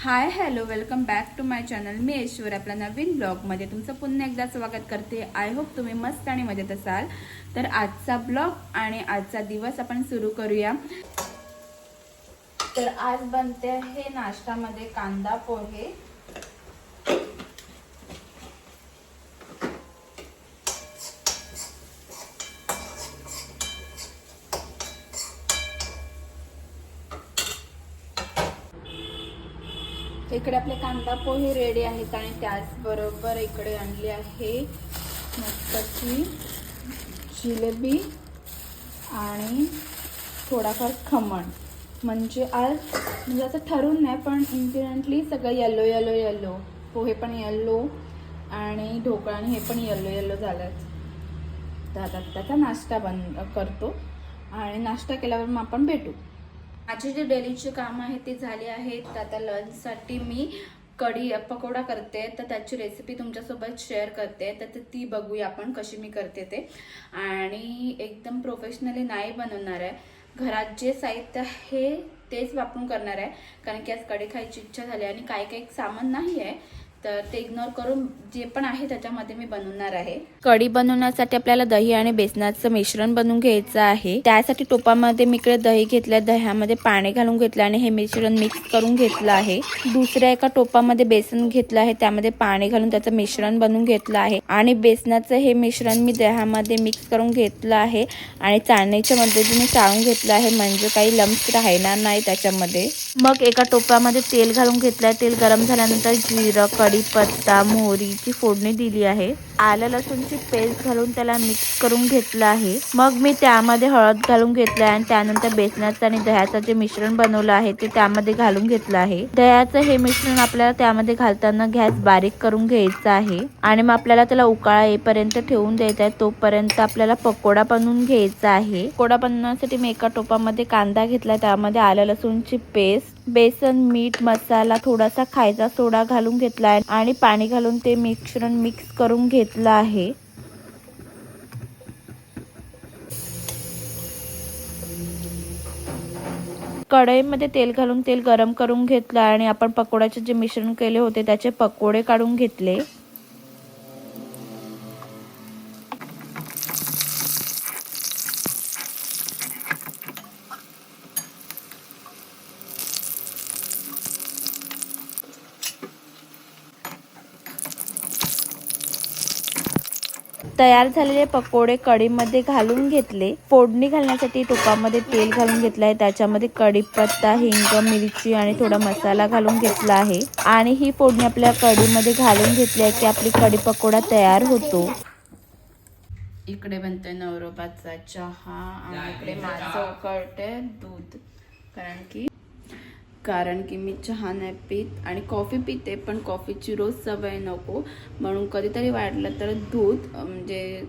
Hi hello welcome back to my channel मी ऐश्वर आपल्या नवीन ब्लॉगमध्ये तुमचं पुन्हा एकदा स्वागत करते. आय होप तुम्ही मस्त आणि मजेत असाल. तर आजचा ब्लॉग आणि आजचा दिवस आपण सुरू करूया. तर आज बनते आहे नाश्त्यामध्ये कांदा पोहे. इकडे आपले कांदा पोहे रेडी आहेत आणि त्याचबरोबर इकडे आणली आहे मस्तची जिलेबी आणि थोडाफार खमण. म्हणजे आज म्हणजे असं ठरून नाही पण इन्सिडेंटली सगळं येलो येलो येलो पोहे पण येल्लो आणि ढोकळा आणि हे पण येल्लो येल्लो झालं तर आता त्याचा नाश्ता बन करतो. आणि नाश्ता केल्यावर मग आपण भेटू. माझे जे डेलीचे काम आहे ते झाले आहेत. तर आता लंचसाठी मी कढी पकोडा करते. तर त्याची रेसिपी तुमच्यासोबत शेअर करते. तर ती बघूया आपण कशी मी करते ते. आणि एकदम प्रोफेशनली नाही बनवणार आहे. घरात जे साहित्य आहे तेच वापरून करणार आहे. कारण की आज कढी खायची इच्छा झाली आणि काही काही सामान नाही आहे. तर ते इग्नोर करून जे पण आहे त्याच्यामध्ये मी बनवणार आहे. कढी बनवण्यासाठी आपल्याला दही आणि बेसनाचं मिश्रण बनवून घ्यायचं आहे. त्यासाठी टोपामध्ये मी इकडे दही घेतलं दह्यामध्ये पाणी घालून घेतलं आणि हे मिश्रण मिक्स करून घेतलं आहे. दुसऱ्या एका टोपामध्ये बेसन घेतलं आहे त्यामध्ये पाणी घालून त्याचं मिश्रण बनवून घेतलं आहे. आणि बेसनाचं हे मिश्रण मी दह्यामध्ये मिक्स करून घेतलं आहे. आणि चाळणीच्या मदतीने चाळून घेतलं आहे म्हणजे काही लम्स राहणार नाही त्याच्यामध्ये. मग एका टोपामध्ये तेल घालून घेतलंय तेल गरम झाल्यानंतर जिरं कढीपत्ता मोहरीची फोडणी दिली आहे. आलं लसूणची पेस्ट घालून त्याला मिक्स करून घेतलं आहे. मग मी त्यामध्ये हळद घालून घेतलं आहे आणि त्यानंतर बेसनाचं आणि दह्याचं जे मिश्रण बनवलं आहे ते त्यामध्ये घालून घेतलं आहे. दह्याचं हे मिश्रण आपल्याला त्यामध्ये घालताना गॅस बारीक करून घ्यायचा आहे. आणि मग आपल्याला त्याला उकाळा येईपर्यंत ठेवून द्यायचा आहे. तोपर्यंत आपल्याला पकोडा बनवून घ्यायचा आहे. पकोडा बनवण्यासाठी मी एका टोपामध्ये कांदा घेतला त्यामध्ये आलं लसूणची पेस्ट बेसन मीठ मसाला थोडासा खायचा सोडा घालून घेतला आहे आणि पाणी घालून ते मिश्रण मिक्स करून घेतलं आहे. कढईमध्ये तेल घालून तेल गरम करून घेतलं आणि आपण पकोड्याचे जे मिश्रण केले होते त्याचे पकोडे काढून घेतले. तयार झालेले पकोडे कढीमध्ये घालून घेतले. फोडणी घालण्यासाठी तुपामध्ये तेल घालून घेतलं आहे. त्याच्यामध्ये कढीपत्ता हिंग मिरची आणि थोडा मसाला घालून घेतला आहे. आणि ही फोडणी आपल्या कढीमध्ये घालून घेतली आहे की आपली कढी पकोडा तयार होतो. इकडे बनतोय नवरोबाचा चहा आणि इकडे माझं उकळते दूध. कारण की कारण की मी चहा नाही पित आणि कॉफी पिते पण कॉफीची रोज सवय नको. म्हणून कधीतरी वाटलं तर दूध म्हणजे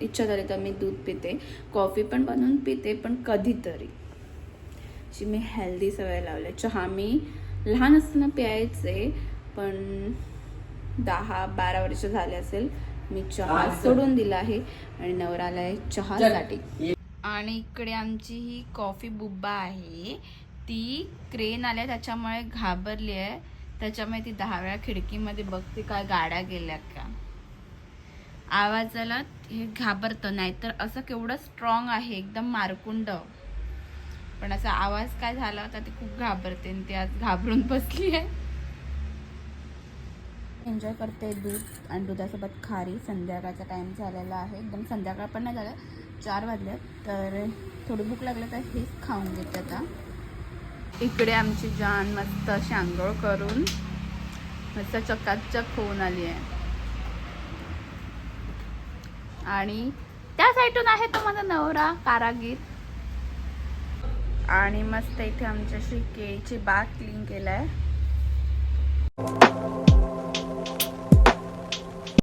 इच्छा झाली तर मी दूध पिते. कॉफी पण बनवून पिते पण कधीतरी. अशी मी हेल्दी सवय लावली. चहा मी लहान असताना प्यायचे पण दहा बारा वर्ष झाले असेल मी चहा सोडून दिला आहे आणि नवराला आहे चहासाठी आणि इकडे आमची ही कॉफी बुब्बा आहे. ती क्रेन आल्या त्याच्यामुळे घाबरली आहे. त्याच्यामुळे ती दहा वेळा खिडकीमध्ये बघते काय गाड्या गेल्या का? आवाजाला हे घाबरतं नाहीतर असं केवढं स्ट्रॉंग आहे एकदम मारकुंड. पण असा आवाज काय झाला होता ती खूप घाबरते आणि ती आज घाबरून बसली आहे. एन्जॉय करते दूध आणि दुधासोबत खारी. संध्याकाळचा टाईम झालेला आहे. एकदम संध्याकाळ पण नाही झालं चार वाजले. तर थोडी भूक लागली तर हेच खाऊन घेते आता. इकडे आमची जान मस्त अशी आंघोळ करून मस्त चकाचक होऊन आली आहे. आणि त्या साईडून आहे तो माझा नवरा कारागीर. आणि मस्त इथे आमच्याशी केळीची बाग क्लीन केलाय.